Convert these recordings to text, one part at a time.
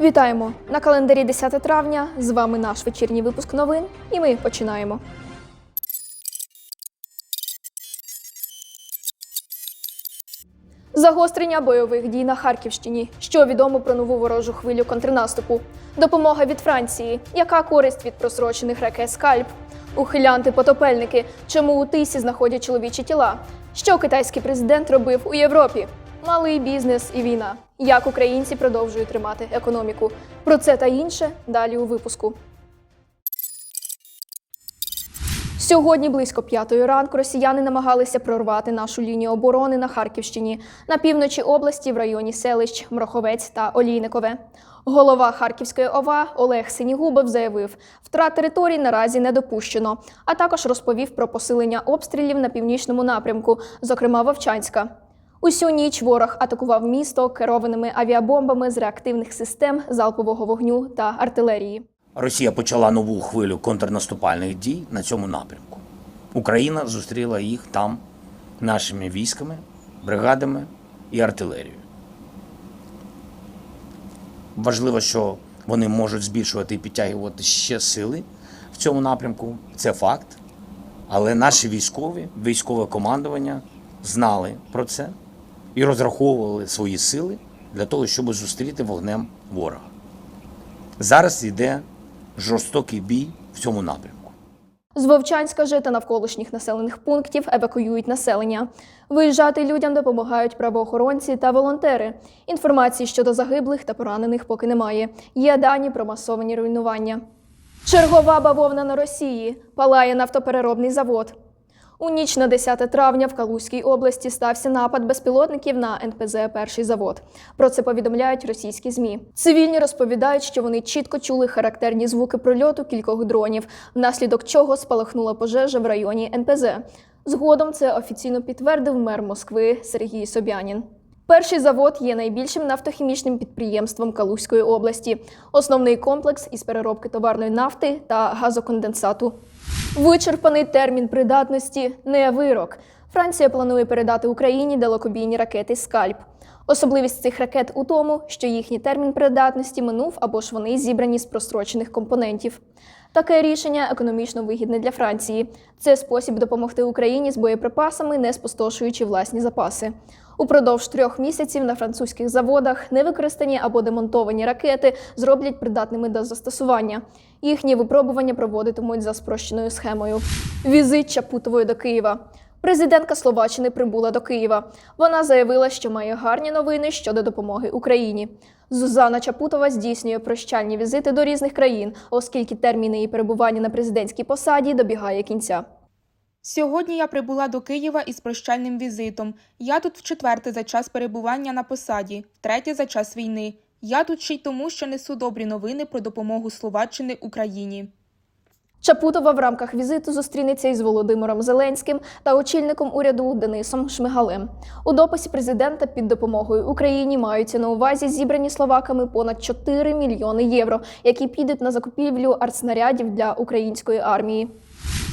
Вітаємо на календарі 10 травня. З вами наш вечірній випуск новин, і ми починаємо. Загострення бойових дій на Харківщині. Що відомо про нову ворожу хвилю контрнаступу? Допомога від Франції. Яка користь від просрочених ракет скальп? Ухилянти-потопельники. Чому у тисі знаходять чоловічі тіла? Що китайський президент робив у Європі? Малий бізнес і війна. Як українці продовжують тримати економіку? Про це та інше далі у випуску. Сьогодні близько п'ятої ранку росіяни намагалися прорвати нашу лінію оборони на Харківщині на півночі області в районі селищ Мроховець та Олійникове. Голова Харківської ОВА Олег Синігубов заявив, втрат територій наразі не допущено, а також розповів про посилення обстрілів на північному напрямку, зокрема Вовчанська. Усю ніч ворог атакував місто керованими авіабомбами з реактивних систем залпового вогню та артилерії. Росія почала нову хвилю контрнаступальних дій на цьому напрямку. Україна зустріла їх там нашими військами, бригадами і артилерією. Важливо, що вони можуть збільшувати і підтягувати ще сили в цьому напрямку. Це факт. Але наші військові, військове командування знали про це і розраховували свої сили для того, щоб зустріти вогнем ворога. Зараз йде жорстокий бій в цьому напрямку. З Вовчанська же та навколишніх населених пунктів евакуюють населення. Виїжджати людям допомагають правоохоронці та волонтери. Інформації щодо загиблих та поранених поки немає. Є дані про масовані руйнування. Чергова бавовна на Росії палає нафтопереробний завод. У ніч на 10 травня в Калузькій області стався напад безпілотників на НПЗ Перший завод. Про це повідомляють російські змі. Цивільні розповідають, що вони чітко чули характерні звуки прольоту кількох дронів, внаслідок чого спалахнула пожежа в районі НПЗ. Згодом це офіційно підтвердив мер Москви Сергій Собянін. Перший завод є найбільшим нафтохімічним підприємством Калузької області. Основний комплекс із переробки товарної нафти та газоконденсату. Вичерпаний термін придатності не вирок. Франція планує передати Україні далекобійні ракети Скальп. Особливість цих ракет у тому, що їхній термін придатності минув або ж вони зібрані з прострочених компонентів. Таке рішення економічно вигідне для Франції. Це спосіб допомогти Україні з боєприпасами, не спустошуючи власні запаси. Упродовж трьох місяців на французьких заводах невикористані або демонтовані ракети зроблять придатними до застосування. Їхні випробування проводитимуть за спрощеною схемою. Візит Чапутової до Києва. Президентка Словаччини прибула до Києва. Вона заявила, що має гарні новини щодо допомоги Україні. Зузана Чапутова здійснює прощальні візити до різних країн, оскільки термін її перебування на президентській посаді добігає кінця. Сьогодні я прибула до Києва із прощальним візитом. Я тут вчетверте за час перебування на посаді, втретє за час війни. Я тут ще й тому, що несу добрі новини про допомогу Словаччини Україні. Чапутова в рамках візиту зустрінеться із Володимиром Зеленським та очільником уряду Денисом Шмигалем. У дописі президента під допомогою Україні маються на увазі зібрані словаками понад 4 мільйони євро, які підуть на закупівлю артснарядів для української армії.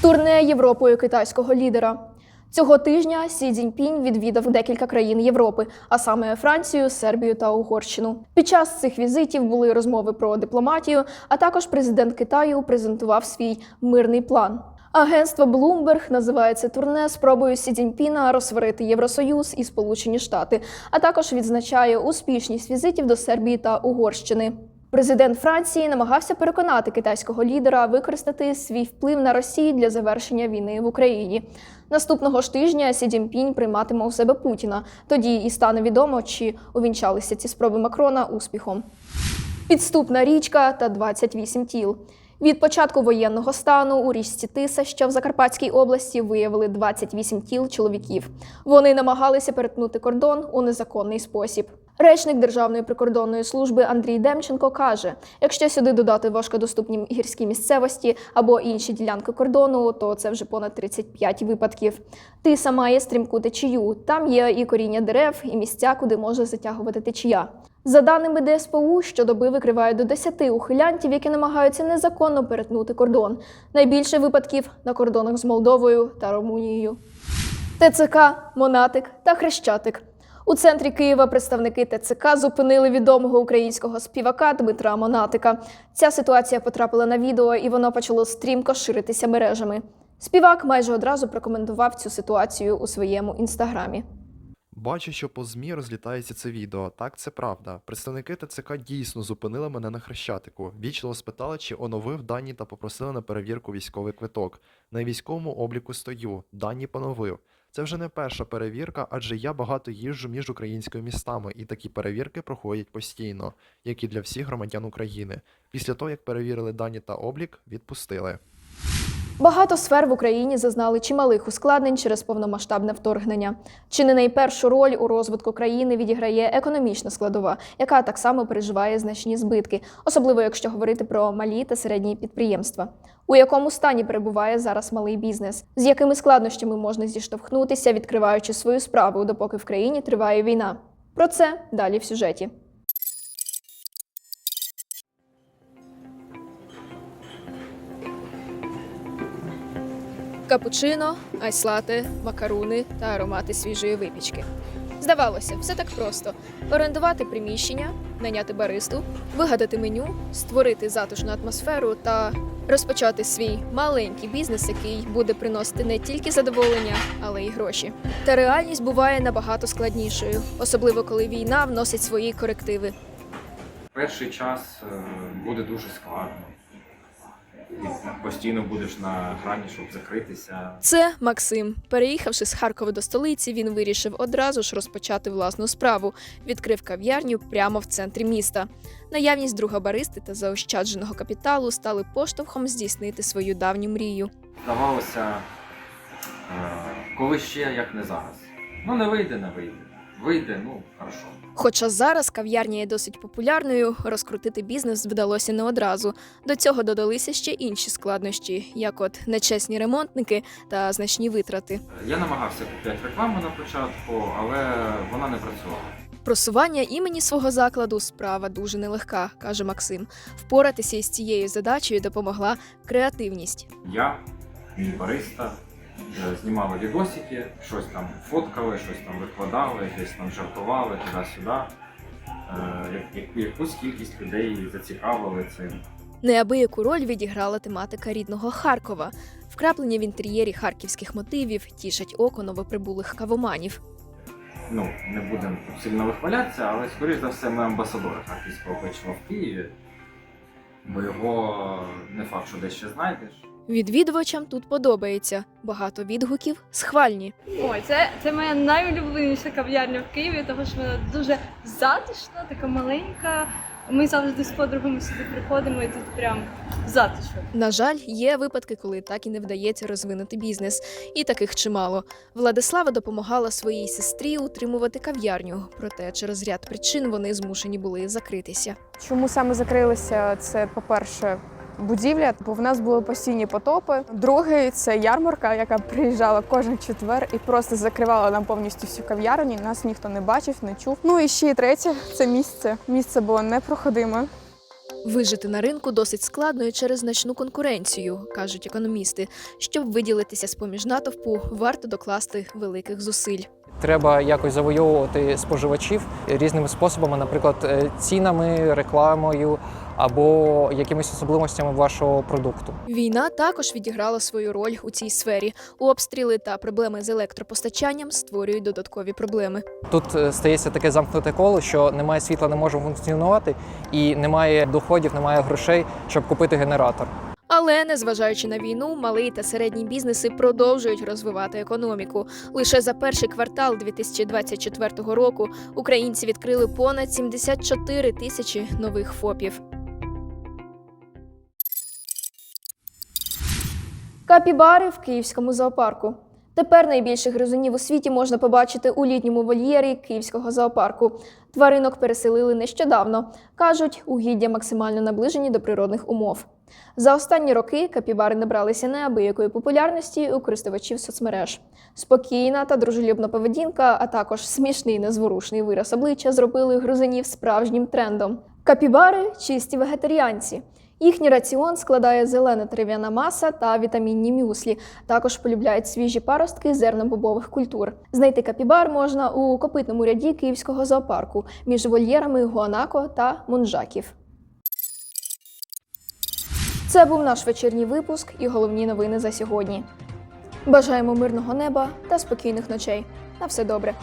Турне Європою китайського лідера. Цього тижня Сі Цзіньпінь відвідав декілька країн Європи, а саме Францію, Сербію та Угорщину. Під час цих візитів були розмови про дипломатію, а також президент Китаю презентував свій мирний план. Агентство Bloomberg називає це турне спробою Сі Цзіньпіна розсварити Євросоюз і Сполучені Штати, а також відзначає успішність візитів до Сербії та Угорщини. Президент Франції намагався переконати китайського лідера використати свій вплив на Росію для завершення війни в Україні. Наступного ж тижня Сі Цзіньпінь прийматиме у себе Путіна. Тоді і стане відомо, чи увінчалися ці спроби Макрона успіхом. Підступна річка та 28 тіл. Від початку воєнного стану у річці Тиса, що в Закарпатській області, виявили 28 тіл чоловіків. Вони намагалися перетнути кордон у незаконний спосіб. Речник Державної прикордонної служби Андрій Демченко каже: якщо сюди додати важкодоступні гірські місцевості або інші ділянки кордону, то це вже понад 35 випадків. Тиса має стрімку течію. Там є і коріння дерев, і місця, куди може затягувати течія. За даними ДСПУ, щодоби викривають до 10 ухилянтів, які намагаються незаконно перетнути кордон. Найбільше випадків на кордонах з Молдовою та Румунією. ТЦК, Монатик та Хрещатик. У центрі Києва представники ТЦК зупинили відомого українського співака Дмитра Монатика. Ця ситуація потрапила на відео, і воно почало стрімко ширитися мережами. Співак майже одразу прокоментував цю ситуацію у своєму інстаграмі. Бачу, що по ЗМІ розлітається це відео. Так, це правда. Представники ТЦК дійсно зупинили мене на хрещатику. Вічливо спитали, чи оновив дані та попросили на перевірку військовий квиток. На військовому обліку стою, дані поновив. Це вже не перша перевірка, адже я багато їжджу між українськими містами, і такі перевірки проходять постійно, як і для всіх громадян України. Після того, як перевірили дані та облік, відпустили. Багато сфер в Україні зазнали чималих ускладнень через повномасштабне вторгнення. Чи не найпершу роль у розвитку країни відіграє економічна складова, яка так само переживає значні збитки, особливо якщо говорити про малі та середні підприємства. У якому стані перебуває зараз малий бізнес, з якими складнощами можна зіштовхнутися, відкриваючи свою справу, допоки в країні триває війна. Про це далі в сюжеті. Капучино, айслати, макаруни та аромати свіжої випічки. Здавалося, все так просто: орендувати приміщення, найняти баристу, вигадати меню, створити затишну атмосферу та розпочати свій маленький бізнес, який буде приносити не тільки задоволення, але й гроші. Та реальність буває набагато складнішою, особливо коли війна вносить свої корективи. Перший час е, буде дуже складно. Постійно будеш на грані, щоб закритися. Це Максим. Переїхавши з Харкова до столиці, він вирішив одразу ж розпочати власну справу. Відкрив кав'ярню прямо в центрі міста. Наявність друга баристи та заощадженого капіталу стали поштовхом здійснити свою давню мрію. Здавалося, е, коли ще, як не зараз. Ну не вийде, не вийде. Вийде, ну хорошо. Хоча зараз кав'ярня є досить популярною, розкрутити бізнес вдалося не одразу. До цього додалися ще інші складнощі, як от нечесні ремонтники та значні витрати. Я намагався купити рекламу на початку, але вона не працювала. Просування імені свого закладу справа дуже нелегка, каже Максим. Впоратися із цією задачею допомогла креативність. Я, мій бариста, е, знімали відосики, щось там фоткали, щось там викладали, десь там жартували туди-сюди. Е, як- як- Якусь кількість людей зацікавили цим. Неабияку роль відіграла тематика рідного Харкова. Вкраплення в інтер'єрі харківських мотивів тішать око новоприбулих кавоманів. ну, не будемо сильно вихвалятися, але скоріш за все ми амбасадори харківського печива в Києві, бо його не факт, що десь ще знайдеш. Відвідувачам тут подобається. Багато відгуків схвальні. Ой, це, це моя найулюбленіша кав'ярня в Києві, тому що вона дуже затишна, така маленька. Ми завжди з подругами сюди приходимо і тут прям затишно. На жаль, є випадки, коли так і не вдається розвинути бізнес, і таких чимало. Владислава допомагала своїй сестрі утримувати кав'ярню, проте через ряд причин вони змушені були закритися. Чому саме закрилися? Це, по-перше, будівля, бо в нас були постійні потопи. Другий це ярмарка, яка приїжджала кожен четвер і просто закривала нам повністю всю кав'ярню. Нас ніхто не бачив, не чув. Ну і ще третє це місце. Місце було непроходиме. Вижити на ринку досить складно і через значну конкуренцію, кажуть економісти. Щоб виділитися з поміж натовпу, варто докласти великих зусиль. Треба якось завойовувати споживачів різними способами, наприклад, е, цінами, рекламою або якимись особливостями вашого продукту. Війна також відіграла свою роль у цій сфері. Обстріли та проблеми з електропостачанням створюють додаткові проблеми. Тут е, стається таке замкнуте коло, що немає світла, не може функціонувати, і немає доходів, немає грошей, щоб купити генератор. Але незважаючи на війну, малий та середні бізнеси продовжують розвивати економіку. Лише за перший квартал 2024 року українці відкрили понад 74 тисячі нових ФОПів. Капібари в київському зоопарку. Тепер найбільших гризунів у світі можна побачити у літньому вольєрі київського зоопарку. Тваринок переселили нещодавно. кажуть, угіддя максимально наближені до природних умов. За останні роки капібари набралися неабиякої популярності у користувачів соцмереж. Спокійна та дружелюбна поведінка, а також смішний незворушний вираз обличчя зробили грузинів справжнім трендом. Капібари чисті вегетаріанці. Їхній раціон складає зелена трав'яна маса та вітамінні мюслі. Також полюбляють свіжі паростки зернобобових культур. Знайти капібар можна у копитному ряді Київського зоопарку між вольєрами Гуанако та Мунжаків. Це був наш вечірній випуск і головні новини за сьогодні. Бажаємо мирного неба та спокійних ночей. На все добре.